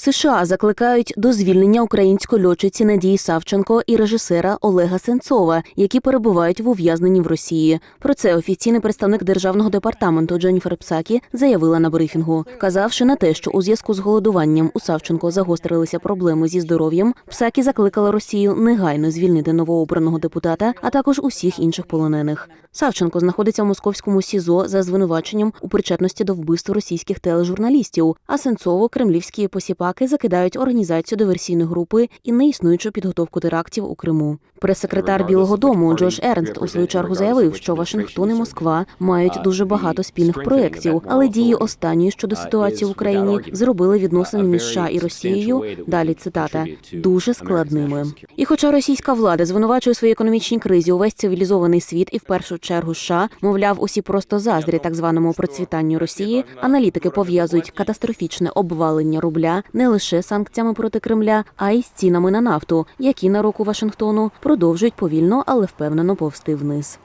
США закликають до звільнення української льотчиці Надії Савченко і режисера Олега Сенцова, які перебувають в ув'язненні в Росії. Про це офіційний представник державного департаменту Дженніфер Псакі заявила на брифінгу, вказавши на те, що у зв'язку з голодуванням у Савченко загострилися проблеми зі здоров'ям. Псакі закликала Росію негайно звільнити новообраного депутата, а також усіх інших полонених. Савченко знаходиться в московському СІЗО за звинуваченням у причетності до вбивства російських тележурналістів. А Сенцову кремлівські посіпаки закидають організацію диверсійної групи і неіснуючу підготовку терактів у Криму. Прес-секретар Білого Дому Джош Ернст у свою чергу заявив, що Вашингтон і Москва мають дуже багато спільних проєктів, але дії останньої щодо ситуації в Україні зробили відносини між США і Росією. Далі цитата дуже складними. І хоча російська влада звинувачує у своїй економічній кризі увесь цивілізований світ і в першу чергу США, мовляв, усі просто заздрі так званому процвітанню Росії. Аналітики пов'язують катастрофічне обвалення рубля не лише санкціями проти Кремля, а й з цінами на нафту, які на року Вашингтону продовжують повільно, але впевнено повсти вниз.